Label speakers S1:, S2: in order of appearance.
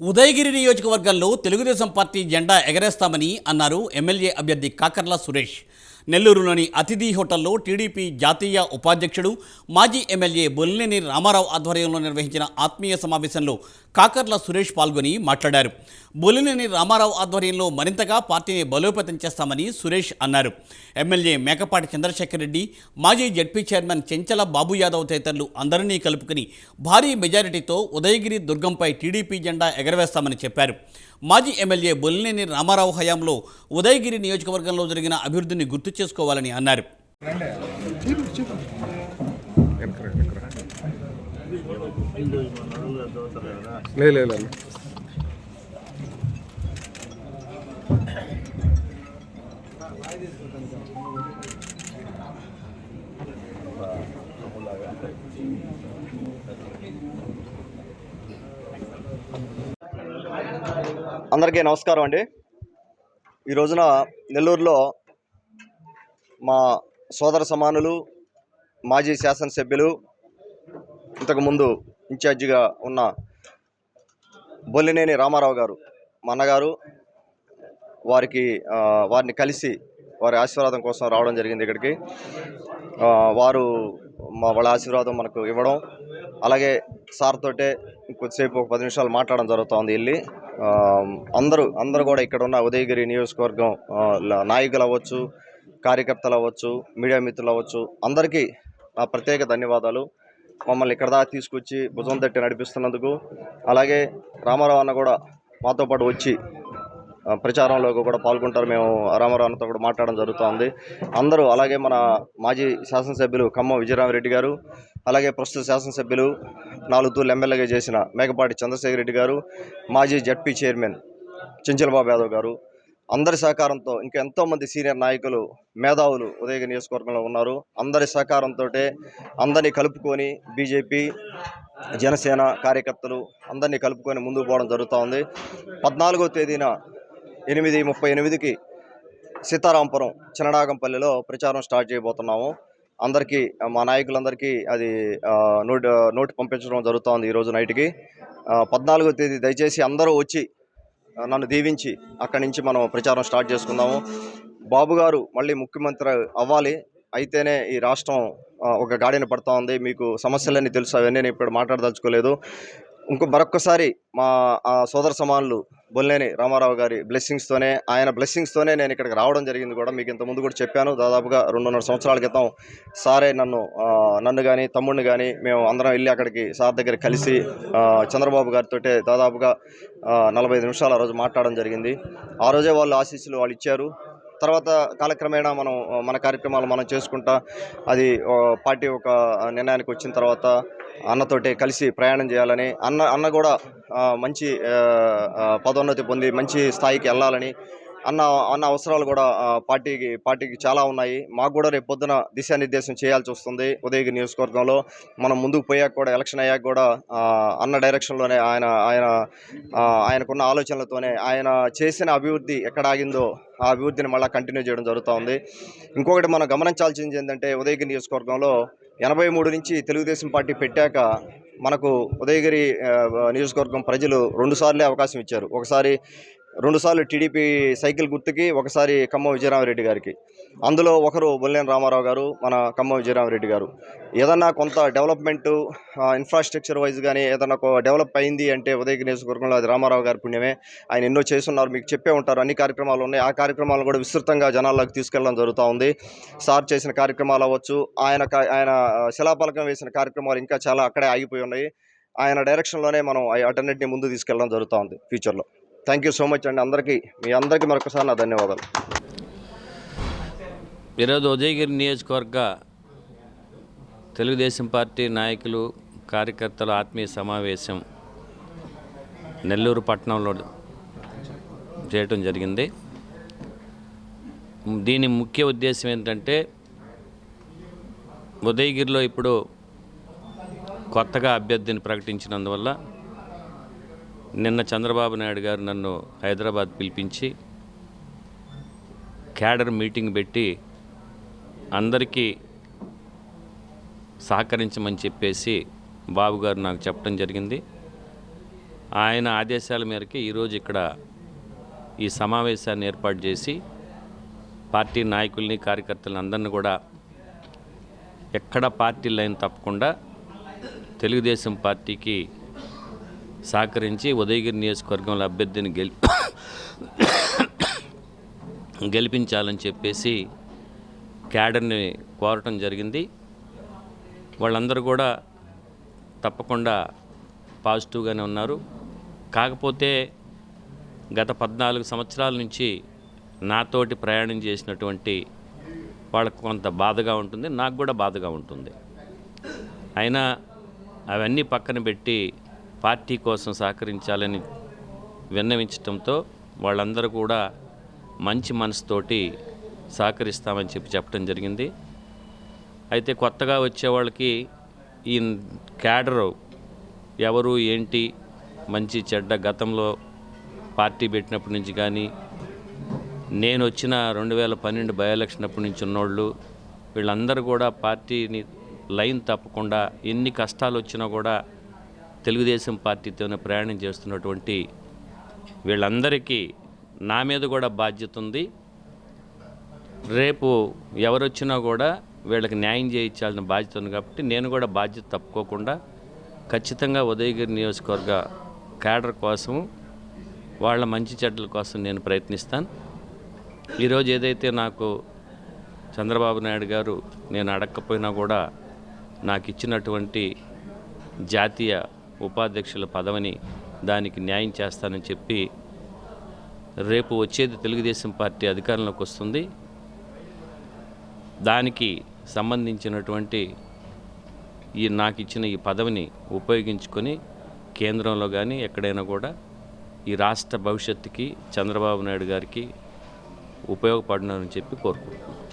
S1: ఉదయగిరి నియోజకవర్గంలో తెలుగుదేశం పార్టీ జెండా ఎగరేస్తామని అన్నారు ఎమ్మెల్యే అభ్యర్థి కాకర్ల సురేష్. నెల్లూరులోని అతిథి హోటల్లో టీడీపీ జాతీయ ఉపాధ్యక్షుడు మాజీ ఎమ్మెల్యే బొల్లినేని రామారావు ఆధ్వర్యంలో నిర్వహించిన ఆత్మీయ సమావేశంలో కాకర్ల సురేష్ పాల్గొని మాట్లాడారు. బొల్లినేని రామారావు ఆధ్వర్యంలో మరింతగా పార్టీని బలోపేతం చేస్తామని సురేష్ అన్నారు. ఎమ్మెల్యే మేకపాటి చంద్రశేఖర్ రెడ్డి మాజీ జడ్పీ చైర్మన్ చెంచల బాబు యాదవ్ తదితరులు అందరినీ కలుపుకుని భారీ మెజారిటీతో ఉదయగిరి దుర్గంపై టీడీపీ జెండా ఎగరవేస్తామని చెప్పారు. మాజీ ఎమ్మెల్యే బొల్లినేని రామారావు హయాంలో ఉదయగిరి నియోజకవర్గంలో జరిగిన అభివృద్ధిని గుర్తు చేసుకోవాలని అన్నారు.
S2: అందరికీ నమస్కారం అండి. ఈ రోజున నెల్లూరులో మా సోదర సమానులు మాజీ శాసనసభ్యులు ఇంతకుముందు ఇన్ఛార్జిగా ఉన్న బొల్లినేని రామారావు గారు మా అన్నగారు వారికి వారిని కలిసి వారి ఆశీర్వాదం కోసం రావడం జరిగింది ఇక్కడికి. వారు మా వాళ్ళ ఆశీర్వాదం మనకు ఇవ్వడం అలాగే సార్ తోటే కొద్దిసేపు ఒక పది నిమిషాలు మాట్లాడడం జరుగుతోంది వెళ్ళి. అందరూ అందరూ కూడా ఇక్కడ ఉన్న ఉదయగిరి నియోజకవర్గం నాయకులు అవ్వచ్చు కార్యకర్తలు అవ్వచ్చు మీడియా మిత్రులు అవ్వచ్చు అందరికీ నా ప్రత్యేక ధన్యవాదాలు. మమ్మల్ని ఇక్కడ దాకా తీసుకొచ్చి భుజం తట్టి నడిపిస్తున్నందుకు. అలాగే రామారావు అన్న కూడా మాతో పాటు వచ్చి ప్రచారంలో కూడా పాల్గొంటారు. మేము రామారావుతో కూడా మాట్లాడడం జరుగుతోంది. అందరూ అలాగే మన మాజీ శాసనసభ్యులు ఖమ్మం విజయరామరెడ్డి గారు అలాగే ప్రస్తుత శాసనసభ్యులు నాలుగు తూర్లు ఎమ్మెల్యేగా చేసిన మేకపాటి చంద్రశేఖర్ రెడ్డి గారు మాజీ జడ్పీ చైర్మన్ చెంచలబాబు యాదవ్ గారు అందరి సహకారంతో ఇంకా ఎంతోమంది సీనియర్ నాయకులు మేధావులు ఉదయ నియోజకవర్గంలో ఉన్నారు. అందరి సహకారంతో అందరినీ కలుపుకొని బీజేపీ జనసేన కార్యకర్తలు అందరినీ కలుపుకొని ముందుకు పోవడం జరుగుతూ ఉంది పద్నాలుగో తేదీన ఎనిమిది ముప్పై ఎనిమిదికి సీతారాంపురం చిన్నడాగంపల్లిలో ప్రచారం స్టార్ట్ చేయబోతున్నాము. అందరికీ మా నాయకులందరికీ అది ఆ, నోట్ నోటు పంపించడం జరుగుతోంది ఈరోజు నైట్కి. పద్నాలుగో తేదీ దయచేసి అందరూ వచ్చి నన్ను దీవించి అక్కడి నుంచి మనం ప్రచారం స్టార్ట్ చేసుకుందాము. బాబు గారు మళ్ళీ ముఖ్యమంత్రి అవ్వాలి. అయితేనే ఈ రాష్ట్రం ఒక గాడిన పడుతూ ఉంది. మీకు సమస్యలన్నీ తెలుసు అవన్నీ నేను ఇప్పుడు మాట్లాడదలుచుకోలేదు. ఇంకో మరొక్కసారి మా ఆ, సోదర సమానులు బొల్లేని రామారావు గారి బ్లెస్సింగ్స్తోనే ఆయన బ్లెస్సింగ్స్తోనే నేను ఇక్కడికి రావడం జరిగింది కూడా. మీకు ఇంత ముందు కూడా చెప్పాను. దాదాపుగా రెండున్నర సంవత్సరాల క్రితం సారే నన్ను నన్ను కానీ తమ్ముడిని కానీ మేము అందరం వెళ్ళి అక్కడికి సార్ దగ్గర కలిసి చంద్రబాబు గారితో దాదాపుగా నలభై ఐదు నిమిషాలు ఆ రోజు మాట్లాడడం జరిగింది. ఆ రోజే వాళ్ళు ఆశీస్సులు వాళ్ళు ఇచ్చారు. తర్వాత కాలక్రమేణా మనం మన కార్యక్రమాలు మనం చేసుకుంటా అది పార్టీ ఒక నిర్ణయానికి వచ్చిన తర్వాత అన్నతోటి కలిసి ప్రయాణం చేయాలని అన్న అన్న కూడా మంచి పదోన్నతి పొంది మంచి స్థాయికి వెళ్ళాలని అన్న అన్న అవసరాలు కూడా పార్టీకి పార్టీకి చాలా ఉన్నాయి. మాకు కూడా రేపు పొద్దున దిశానిర్దేశం చేయాల్సి వస్తుంది ఉదయగిరి నియోజకవర్గంలో. మనం ముందుకు పోయాక కూడా ఎలక్షన్ అయ్యాక కూడా అన్న డైరెక్షన్లోనే ఆయన ఆయన ఆయనకున్న ఆలోచనలతోనే ఆయన చేసిన అభివృద్ధి ఎక్కడ ఆగిందో ఆ అభివృద్ధిని మళ్ళీ కంటిన్యూ చేయడం జరుగుతూ ఉంది. ఇంకొకటి మనం గమనించాల్సింది ఏంటంటే ఉదయగిరి నియోజకవర్గంలో ఎనభై మూడు నుంచి తెలుగుదేశం పార్టీ పెట్టాక మనకు ఉదయగిరి నియోజకవర్గం ప్రజలు రెండుసార్లే అవకాశం ఇచ్చారు. ఒకసారి రెండుసార్లు టీడీపీ సైకిల్ గుర్తుకి ఒకసారి ఖమ్మం విజయరామరెడ్డి గారికి. అందులో ఒకరు బొల్లేని రామారావు గారు మన ఖమ్మం విజయరామరెడ్డి గారు. ఏదన్నా కొంత డెవలప్మెంట్ ఇన్ఫ్రాస్ట్రక్చర్ వైజ్ కానీ ఏదన్నా ఒక డెవలప్ అయింది అంటే ఉదయగిరి నియోజకవర్గంలో అది రామారావు గారి పుణ్యమే. ఆయన ఎన్నో చేస్తున్నారు మీకు చెప్పే ఉంటారు అన్ని కార్యక్రమాలు ఉన్నాయి. ఆ కార్యక్రమాలు కూడా విస్తృతంగా జనాల్లోకి తీసుకెళ్ళడం జరుగుతూ ఉంది. సార్ చేసిన కార్యక్రమాలు అవ్వచ్చు ఆయన ఆయన శిలాపలకం వేసిన కార్యక్రమాలు ఇంకా చాలా అక్కడే ఆగిపోయి ఉన్నాయి. ఆయన డైరెక్షన్లోనే మనం ఆ ముందు తీసుకెళ్ళడం జరుగుతూ ఉంది ఫ్యూచర్లో థ్యాంక్ యూ సో మచ్ అండి. అందరికీ మీ అందరికీ మరొకసారి నా ధన్యవాదాలు.
S3: ఈరోజు ఉదయగిరి నియోజకవర్గ తెలుగుదేశం పార్టీ నాయకులు కార్యకర్తల ఆత్మీయ సమావేశం నెల్లూరు పట్టణంలో చేయటం జరిగింది. దీని ముఖ్య ఉద్దేశం ఏంటంటే ఉదయగిరిలో ఇప్పుడు కొత్తగా అభ్యర్థిని ప్రకటించినందువల్ల నిన్న చంద్రబాబు నాయుడు గారు నన్ను హైదరాబాద్ పిలిపించి క్యాడర్ మీటింగ్ పెట్టి అందరికీ సహకరించమని చెప్పేసి బాబు గారు నాకు చెప్పడం జరిగింది. ఆయన ఆదేశాల మేరకు ఈరోజు ఇక్కడ ఈ సమావేశాన్ని ఏర్పాటు చేసి పార్టీ నాయకుల్ని కార్యకర్తలను అందరిని కూడా ఎక్కడ పార్టీ లైన్ తప్పకుండా తెలుగుదేశం పార్టీకి సహకరించి ఉదయగిరి నియోజకవర్గంలో అభ్యర్థిని గెలి గెలిపించాలని చెప్పేసి క్యాడర్ని కోరటం జరిగింది. వాళ్ళందరూ కూడా తప్పకుండా పాజిటివ్గానే ఉన్నారు. కాకపోతే గత పద్నాలుగు సంవత్సరాల నుంచి నాతోటి ప్రయాణం చేసినటువంటి వాళ్ళకు కొంత బాధగా ఉంటుంది నాకు కూడా బాధగా ఉంటుంది. అయినా అవన్నీ పక్కన పెట్టి పార్టీ కోసం సహకరించాలని విన్నవించడంతో వాళ్ళందరూ కూడా మంచి మనసుతోటి సహకరిస్తామని చెప్పి చెప్పడం జరిగింది. అయితే కొత్తగా వచ్చే వాళ్ళకి ఈ క్యాడరు ఎవరు ఏంటి మంచి చెడ్డ గతంలో పార్టీ పెట్టినప్పటి నుంచి కానీ నేను వచ్చిన రెండు వేల పన్నెండు బై ఎలక్షన్ అప్పటి నుంచి ఉన్నోళ్ళు వీళ్ళందరూ కూడా పార్టీని లైన్ తప్పకుండా ఎన్ని కష్టాలు వచ్చినా కూడా తెలుగుదేశం పార్టీతోనే ప్రయాణం చేస్తున్నటువంటి వీళ్ళందరికీ నా మీద కూడా బాధ్యత ఉంది. రేపు ఎవరొచ్చినా కూడా వీళ్ళకి న్యాయం చేయించాల్సిన బాధ్యత ఉంది కాబట్టి నేను కూడా బాధ్యత తప్పుకోకుండా ఖచ్చితంగా ఉదయగిరి నియోజకవర్గ క్యాడర్ కోసం వాళ్ళ మంచి చెడ్డల కోసం నేను ప్రయత్నిస్తాను. ఈరోజు ఏదైతే నాకు చంద్రబాబు నాయుడు గారు నేను అడగకపోయినా కూడా నాకు ఇచ్చినటువంటి జాతీయ ఉపాధ్యక్షుల పదవిని దానికి న్యాయం చేస్తానని చెప్పి రేపు వచ్చేది తెలుగుదేశం పార్టీ అధికారంలోకి వస్తుంది. దానికి సంబంధించినటువంటి ఈ నాకు ఇచ్చిన ఈ పదవిని ఉపయోగించుకొని కేంద్రంలో కానీ ఎక్కడైనా కూడా ఈ రాష్ట్ర భవిష్యత్తుకి చంద్రబాబు నాయుడు గారికి ఉపయోగపడినని చెప్పి కోరుకుంటున్నాను.